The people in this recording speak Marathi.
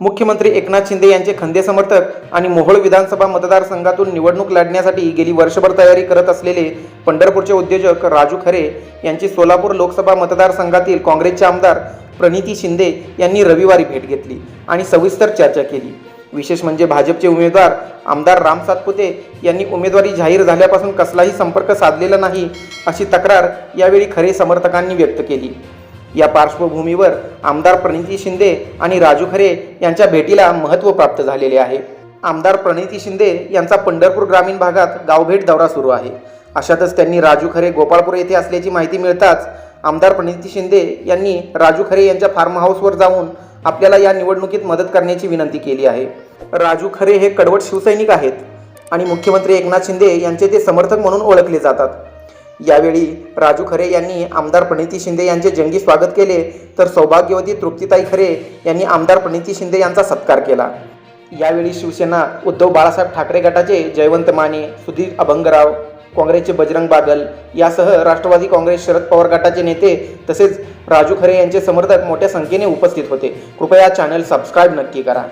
मुख्यमंत्री एकनाथ शिंदे यांचे खंदे समर्थक आणि मोहोळ विधानसभा मतदारसंघातून निवडणूक लढण्यासाठी गेली वर्षभर तयारी करत असलेले पंढरपूरचे उद्योजक राजू खरे यांची सोलापूर लोकसभा मतदारसंघातील काँग्रेसचे आमदार प्रणिती शिंदे यांनी रविवारी भेट घेतली आणि सविस्तर चर्चा केली. विशेष म्हणजे भाजपचे उमेदवार आमदार राम सातपुते यांनी उमेदवारी जाहीर झाल्यापासून कसलाही संपर्क साधलेला नाही अशी तक्रार यावेळी खरे समर्थकांनी व्यक्त केली. या पार्श्वभूमीवर आमदार प्रणिती शिंदे आणि राजू खरे यांच्या भेटीला महत्त्व प्राप्त झालेले आहे. आमदार प्रणिती शिंदे यांचा पंढरपूर ग्रामीण भागात गावभेट दौरा सुरू आहे. अशातच त्यांनी राजू खरे गोपाळपूर येथे असल्याची माहिती मिळताच आमदार प्रणिती शिंदे यांनी राजू खरे यांच्या फार्म हाऊसवर जाऊन आपल्याला या निवडणुकीत मदत करण्याची विनंती केली आहे. राजू खरे हे कडवट शिवसैनिक आहेत आणि मुख्यमंत्री एकनाथ शिंदे यांचे ते समर्थक म्हणून ओळखले जातात. यावेळी राजू खरे यांनी आमदार प्रणिती शिंदे यांचे जंगी स्वागत केले तर सौभाग्यवती तृप्तीताई खरे यांनी आमदार प्रणिती शिंदे यांचा सत्कार केला. यावेळी शिवसेना उद्धव बाळासाहेब ठाकरे गटाचे जयवंत माने सुधीर अभंगराव काँग्रेसचे बजरंग बागल यासह राष्ट्रवादी काँग्रेस शरद पवार गटाचे नेते तसेच राजू खरे यांचे समर्थक मोठ्या संख्येने उपस्थित होते. कृपया चॅनल सबस्क्राईब नक्की करा.